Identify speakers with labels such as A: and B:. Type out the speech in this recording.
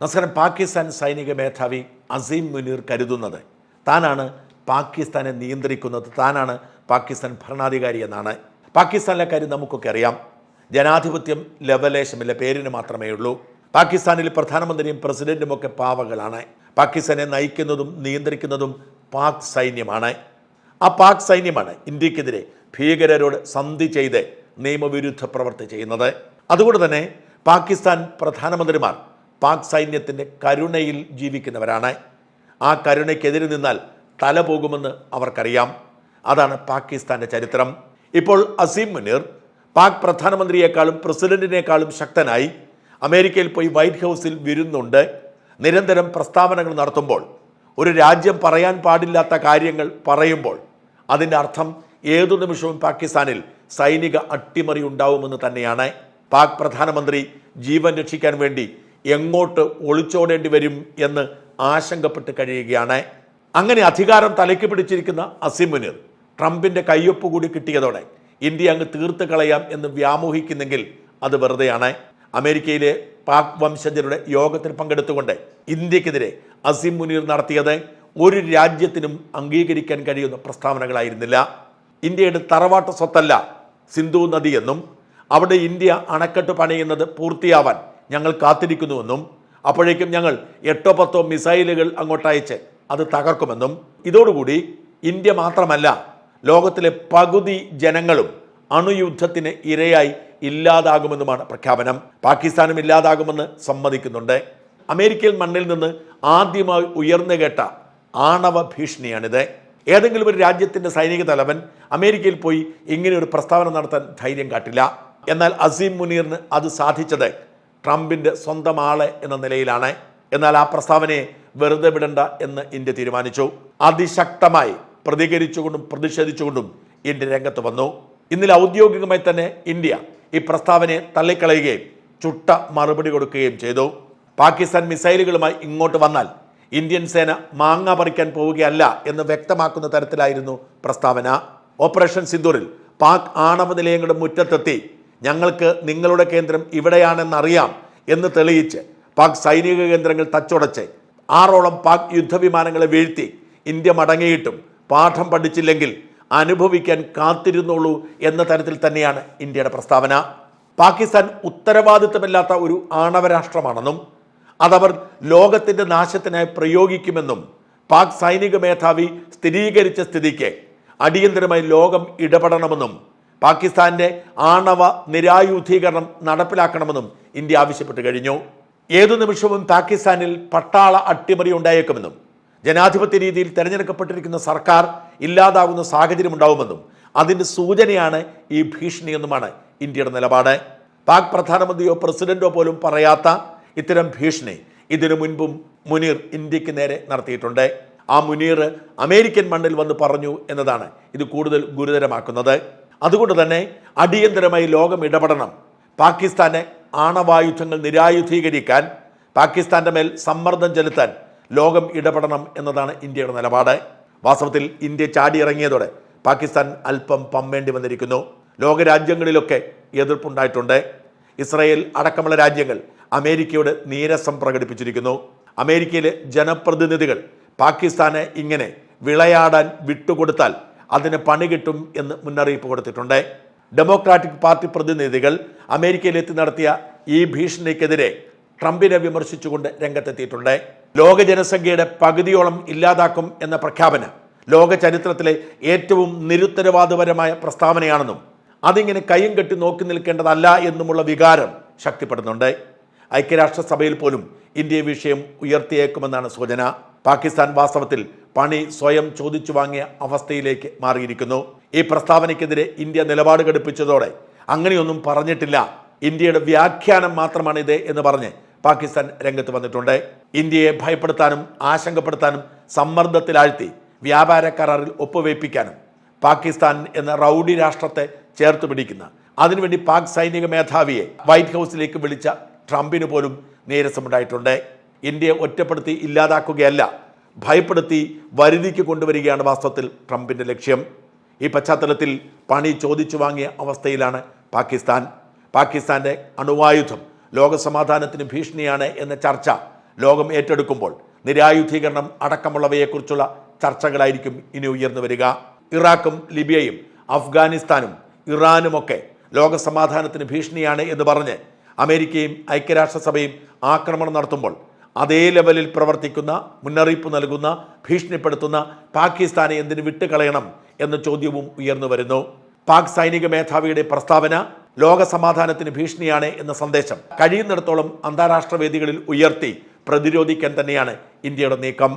A: നമസ്കാരം. പാകിസ്ഥാൻ സൈനിക മേധാവി അസീം മുനീർ കരുതുന്നത് താനാണ് പാകിസ്ഥാനെ നിയന്ത്രിക്കുന്നത് താനാണ് പാകിസ്ഥാൻ ഭരണാധികാരി എന്നാണ്. പാകിസ്ഥാനിലെ കാര്യം നമുക്കൊക്കെ അറിയാം. ജനാധിപത്യം ലവലേശമില്ല പേരിന് മാത്രമേ ഉള്ളൂ. പാകിസ്ഥാനിൽ പ്രധാനമന്ത്രിയും പ്രസിഡന്റും ഒക്കെ പാവകളാണ്. പാകിസ്ഥാനെ നയിക്കുന്നതും നിയന്ത്രിക്കുന്നതും പാക് സൈന്യമാണ്. ആ പാക് സൈന്യമാണ് ഇന്ത്യക്കെതിരെ ഭീകരരോട് സന്ധി ചെയ്ത് നിയമവിരുദ്ധ പ്രവർത്തി ചെയ്യുന്നത്. അതുകൊണ്ട് തന്നെ പാകിസ്ഥാൻ പ്രധാനമന്ത്രിമാർ പാക് സൈന്യത്തിന്റെ കരുണയിൽ ജീവിക്കുന്നവരാണ്. ആ കരുണയ്ക്കെതിരെ നിന്നാൽ തല പോകുമെന്ന് അവർക്കറിയാം. അതാണ് പാകിസ്ഥാന്റെ ചരിത്രം. ഇപ്പോൾ അസീം മുനീർ പാക് പ്രധാനമന്ത്രിയെക്കാളും പ്രസിഡന്റിനേക്കാളും ശക്തനായി അമേരിക്കയിൽ പോയി വൈറ്റ് ഹൗസിൽ വിരുന്നുണ്ട്. നിരന്തരം പ്രസ്താവനകൾ നടത്തുമ്പോൾ ഒരു രാജ്യം പറയാൻ പാടില്ലാത്ത കാര്യങ്ങൾ പറയുമ്പോൾ അതിന്റെ അർത്ഥം ഏതു നിമിഷവും പാകിസ്ഥാനിൽ സൈനിക അട്ടിമറി ഉണ്ടാവുമെന്ന് തന്നെയാണ്. പാക് പ്രധാനമന്ത്രി ജീവൻ രക്ഷിക്കാൻ വേണ്ടി എങ്ങോട്ട് ഒളിച്ചോടേണ്ടി വരും എന്ന് ആശങ്കപ്പെട്ട് കഴിയുകയാണ്. അങ്ങനെ അധികാരം തലയ്ക്ക് പിടിച്ചിരിക്കുന്ന അസിം മുനീർ ട്രംപിന്റെ കയ്യൊപ്പ് കൂടി കിട്ടിയതോടെ ഇന്ത്യ അങ്ങ് തീർത്ത് കളയാം എന്ന് വ്യാമോഹിക്കുന്നെങ്കിൽ അത് വെറുതെയാണ്. അമേരിക്കയിലെ പാക് വംശജരുടെ യോഗത്തിൽ പങ്കെടുത്തുകൊണ്ട് ഇന്ത്യക്കെതിരെ അസിം മുനീർ നടത്തിയത് ഒരു രാജ്യത്തിനും അംഗീകരിക്കാൻ കഴിയുന്ന പ്രസ്താവനകളായിരുന്നില്ല. ഇന്ത്യയുടെ തറവാട്ട് സ്വത്തല്ല സിന്ധു നദിയെന്നും അവിടെ ഇന്ത്യ അണക്കെട്ട് പണിയുന്നത് പൂർത്തിയാവാൻ ഞങ്ങൾ കാത്തിരിക്കുന്നുവെന്നും അപ്പോഴേക്കും ഞങ്ങൾ എട്ടോ പത്തോ മിസൈലുകൾ അങ്ങോട്ട് അങ്ങോട്ടയച്ച് അത് തകർക്കുമെന്നും ഇതോടുകൂടി ഇന്ത്യ മാത്രമല്ല ലോകത്തിലെ പകുതി ജനങ്ങളും അണുയുദ്ധത്തിന് ഇരയായി ഇല്ലാതാകുമെന്നുമാണ് പ്രഖ്യാപനം. പാകിസ്ഥാനും ഇല്ലാതാകുമെന്ന് സമ്മതിക്കുന്നുണ്ട്. അമേരിക്കയിൽ മണ്ണിൽ നിന്ന് ആദ്യമായി ഉയർന്നു കേട്ട ആണവ ഭീഷണിയാണിത്. ഏതെങ്കിലും ഒരു രാജ്യത്തിന്റെ സൈനിക തലവൻ അമേരിക്കയിൽ പോയി ഇങ്ങനെ ഒരു പ്രസ്താവന നടത്താൻ ധൈര്യം കാട്ടില്ല. എന്നാൽ അസീം മുനീറിന് അത് സാധിച്ചത് ട്രംപിന്റെ സ്വന്തം ആൾ എന്ന നിലയിലാണ്. എന്നാൽ ആ പ്രസ്താവനയെ വെറുതെ വിടണ്ട എന്ന് ഇന്ത്യ തീരുമാനിച്ചു. അതിശക്തമായി പ്രതികരിച്ചുകൊണ്ടും പ്രതിഷേധിച്ചുകൊണ്ടും ഇന്ത്യ രംഗത്ത് വന്നു. ഇന്നലെ ഔദ്യോഗികമായി തന്നെ ഇന്ത്യ ഈ പ്രസ്താവനയെ തള്ളിക്കളയുകയും ചുട്ട മറുപടി കൊടുക്കുകയും ചെയ്തു. പാകിസ്ഥാൻ മിസൈലുകളുമായി ഇങ്ങോട്ട് വന്നാൽ ഇന്ത്യൻ സേന മാങ്ങ പറിക്കാൻ പോവുകയല്ല എന്ന് വ്യക്തമാക്കുന്ന തരത്തിലായിരുന്നു പ്രസ്താവന. ഓപ്പറേഷൻ സിന്ദൂറിൽ പാക് ആണവ നിലയങ്ങളുടെ മുറ്റത്തെത്തി ഞങ്ങൾക്ക് നിങ്ങളുടെ കേന്ദ്രം ഇവിടെയാണെന്നറിയാം എന്ന് തെളിയിച്ച് പാക് സൈനിക കേന്ദ്രങ്ങൾ തച്ചുടച്ച് ആറോളം പാക് യുദ്ധവിമാനങ്ങളെ വീഴ്ത്തി ഇന്ത്യ മടങ്ങിയിട്ടും പാഠം പഠിച്ചില്ലെങ്കിൽ അനുഭവിക്കാൻ കാത്തിരുന്നുള്ളൂ എന്ന തരത്തിൽ തന്നെയാണ് ഇന്ത്യയുടെ പ്രസ്താവന. പാകിസ്ഥാൻ ഉത്തരവാദിത്തമില്ലാത്ത ഒരു ആണവരാഷ്ട്രമാണെന്നും അതവർ ലോകത്തിന്റെ നാശത്തിനായി പ്രയോഗിക്കുമെന്നും പാക് സൈനിക മേധാവി സ്ഥിരീകരിച്ച സ്ഥിതിക്ക് അടിയന്തരമായി ലോകം ഇടപെടണമെന്നും പാകിസ്ഥാന്റെ ആണവ നിരായുധീകരണം നടപ്പിലാക്കണമെന്നും ഇന്ത്യ ആവശ്യപ്പെട്ടു കഴിഞ്ഞു. ഏതു നിമിഷവും പാകിസ്ഥാനിൽ പട്ടാള അട്ടിമറി ഉണ്ടായേക്കുമെന്നും ജനാധിപത്യ രീതിയിൽ തെരഞ്ഞെടുക്കപ്പെട്ടിരിക്കുന്ന സർക്കാർ ഇല്ലാതാകുന്ന സാഹചര്യം ഉണ്ടാവുമെന്നും അതിന്റെ സൂചനയാണ് ഈ ഭീഷണിയെന്നുമാണ് ഇന്ത്യയുടെ നിലപാട്. പാക് പ്രധാനമന്ത്രിയോ പ്രസിഡന്റോ പോലും പറയാത്ത ഇത്തരം ഭീഷണി ഇതിനു മുൻപും മുനീർ ഇന്ത്യയ്ക്ക് നേരെ നടത്തിയിട്ടുണ്ട്. ആ മുനീർ അമേരിക്കൻ മണ്ണിൽ വന്ന് പറഞ്ഞു എന്നതാണ് ഇത് കൂടുതൽ ഗുരുതരമാക്കുന്നത്. അതുകൊണ്ട് തന്നെ അടിയന്തരമായി ലോകം ഇടപെടണം. പാകിസ്ഥാനെ ആണവായുധങ്ങൾ നിരായുധീകരിക്കാൻ പാകിസ്ഥാന്റെ മേൽ സമ്മർദ്ദം ചെലുത്താൻ ലോകം ഇടപെടണം എന്നതാണ് ഇന്ത്യയുടെ നിലപാട്. വാസ്തവത്തിൽ ഇന്ത്യ ചാടിയിറങ്ങിയതോടെ പാകിസ്ഥാൻ അല്പം പമ്മേണ്ടി വന്നിരിക്കുന്നു. ലോകരാജ്യങ്ങളിലൊക്കെ എതിർപ്പുണ്ടായിട്ടുണ്ട്. ഇസ്രയേൽ അടക്കമുള്ള രാജ്യങ്ങൾ അമേരിക്കയോട് നീരസം പ്രകടിപ്പിച്ചിരിക്കുന്നു. അമേരിക്കയിലെ ജനപ്രതിനിധികൾ പാകിസ്ഥാനെ ഇങ്ങനെ വിളയാടാൻ വിട്ടുകൊടുത്താൽ അതിന് പണി കിട്ടും എന്ന് മുന്നറിയിപ്പ് കൊടുത്തിട്ടുണ്ട്. ഡെമോക്രാറ്റിക് പാർട്ടി പ്രതിനിധികൾ അമേരിക്കയിലെത്തി നടത്തിയ ഈ ഭീഷണിക്കെതിരെ ട്രംപിനെ വിമർശിച്ചുകൊണ്ട് രംഗത്തെത്തിയിട്ടുണ്ട്. ലോക ജനസംഖ്യയുടെ പകുതിയോളം ഇല്ലാതാക്കും എന്ന പ്രഖ്യാപനം ലോക ചരിത്രത്തിലെ ഏറ്റവും നിരുത്തരവാദപരമായ പ്രസ്താവനയാണെന്നും അതിങ്ങനെ കയ്യും കെട്ടി നോക്കി നിൽക്കേണ്ടതല്ല എന്നുമുള്ള വികാരം ശക്തിപ്പെടുന്നുണ്ട്. ഐക്യരാഷ്ട്രസഭയിൽ പോലും ഇന്ത്യ വിഷയം ഉയർത്തിയേക്കുമെന്നാണ് സൂചന. പാകിസ്ഥാൻ വാസ്തവത്തിൽ പണി സ്വയം ചോദിച്ചു വാങ്ങിയ അവസ്ഥയിലേക്ക് മാറിയിരിക്കുന്നു. ഈ പ്രസ്താവനയ്ക്കെതിരെ ഇന്ത്യ നിലപാട് ഘടിപ്പിച്ചതോടെ അങ്ങനെയൊന്നും പറഞ്ഞിട്ടില്ല. ഇന്ത്യയുടെ വ്യാഖ്യാനം മാത്രമാണ് ഇത് എന്ന് പറഞ്ഞ് പാകിസ്ഥാൻ രംഗത്ത് വന്നിട്ടുണ്ട്. ഇന്ത്യയെ ഭയപ്പെടുത്താനും ആശങ്കപ്പെടുത്താനും സമ്മർദ്ദത്തിലാഴ്ത്തി വ്യാപാര കരാറിൽ ഒപ്പുവയ്പ്പിക്കാനും പാകിസ്ഥാൻ എന്ന റൗഡി രാഷ്ട്രത്തെ ചേർത്ത് പിടിക്കുന്ന അതിനുവേണ്ടി പാക് സൈനിക മേധാവിയെ വൈറ്റ് ഹൗസിലേക്ക് വിളിച്ച ട്രംപിന് പോലും നീരസമുണ്ടായിട്ടുണ്ട്. ഇന്ത്യയെ ഒറ്റപ്പെടുത്തി ഇല്ലാതാക്കുകയല്ല ഭയപ്പെടുത്തി വരുതിക്ക് കൊണ്ടുവരികയാണ് വാസ്തവത്തിൽ ട്രംപിന്റെ ലക്ഷ്യം. ഈ പശ്ചാത്തലത്തിൽ പണി ചോദിച്ചു വാങ്ങിയ അവസ്ഥയിലാണ് പാകിസ്ഥാൻ. പാകിസ്ഥാന്റെ അണുവായുധം ലോകസമാധാനത്തിന് ഭീഷണിയാണ് എന്ന ചർച്ച ലോകം ഏറ്റെടുക്കുമ്പോൾ നിരായുധീകരണം അടക്കമുള്ളവയെക്കുറിച്ചുള്ള ചർച്ചകളായിരിക്കും ഇനി ഉയർന്നു വരിക. ഇറാഖും ലിബിയയും അഫ്ഗാനിസ്ഥാനും ഇറാനുമൊക്കെ ലോകസമാധാനത്തിന് ഭീഷണിയാണ് എന്ന് പറഞ്ഞ് അമേരിക്കയും ഐക്യരാഷ്ട്രസഭയും ആക്രമണം നടത്തുമ്പോൾ അതേ ലെവലിൽ പ്രവർത്തിക്കുന്ന മുന്നറിയിപ്പ് നൽകുന്ന ഭീഷണിപ്പെടുത്തുന്ന പാകിസ്ഥാനെ എന്തിനു വിട്ടുകളയണം എന്ന ചോദ്യവും ഉയർന്നു വരുന്നു. പാക് സൈനിക മേധാവിയുടെ പ്രസ്താവന ലോക സമാധാനത്തിന് ഭീഷണിയാണ് എന്ന സന്ദേശം കഴിയുന്നിടത്തോളം അന്താരാഷ്ട്ര വേദികളിൽ ഉയർത്തി പ്രതിരോധിക്കാൻ തന്നെയാണ് ഇന്ത്യയുടെ നീക്കം.